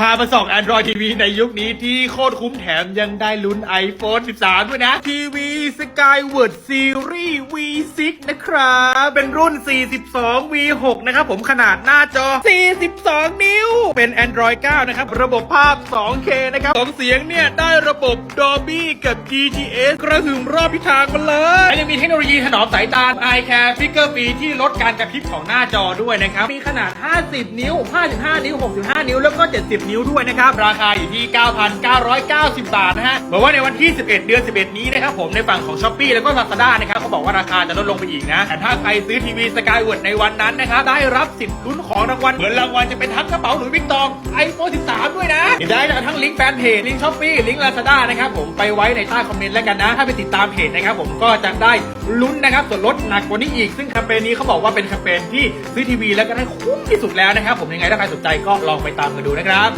พามาส่อง Android TV ในยุคนี้ที่โคตรคุ้มแถมยังได้ลุ้น iPhone 13 ด้วยนะ ทีวี Skyward Series V6 นะครับ เป็นรุ่น 42 V6 นะครับผมขนาดหน้าจอ 42 นิ้ว เป็น Android 9 นะครับ ระบบภาพ 2K นะครับสองเสียงเนี่ย ได้ระบบ Dolby กับ GTS กระหึ่มรอบทิศทางมาเลยและยังมีเทคโนโลยีถนอมสายตา Eye Care Figure ปีที่ลดการกระพริบของหน้าจอด้วยนะครับ มีขนาด 50 นิ้ว 55 นิ้ว 65 นิ้ว แล้วก็ 70นิ้วด้วยนะครับ ราคาอยู่ที่ 9,990 บาทนะฮะบอกว่าในวันที่ 11 เดือน 11 นี้นะครับผมในฝั่งของ s h อ p e e แล้วก็ Lazada นะครับเขาบอกว่าราคาจะลดลงไปอีกนะ แต่ถ้าใครซื้อทีวีสกายเวิร์ดในวันนั้นนะครับได้รับสิทธิ์ลุ้นของรางวัลเหมือนรางวัลจะเป็นทั้งกระเป๋าหรือวิกตองไอโฟน13 ด้วย ได้จาทั้งลิงก์แฟนเพจลิงก์ช้อปปี้ลิงก์ลาซาด้านะครับผมไปไว้ในใต้คอมเมนต์แล้วกันนะ ถ้าไปติดตามเพจนะครับผมก็จะได้ลุ้นนะครับส่วนลดหนักกว่านี้อีก ซึ่งแคมเปญนี้เขาบอกว่าเป็นแคมเปญที่ซื้อทีวีแล้วก็ได้คุ้มที่สุดแล้วนะครับผมยังไงถ้าใครสนใจก็ลองไปตามกันดูนะครับ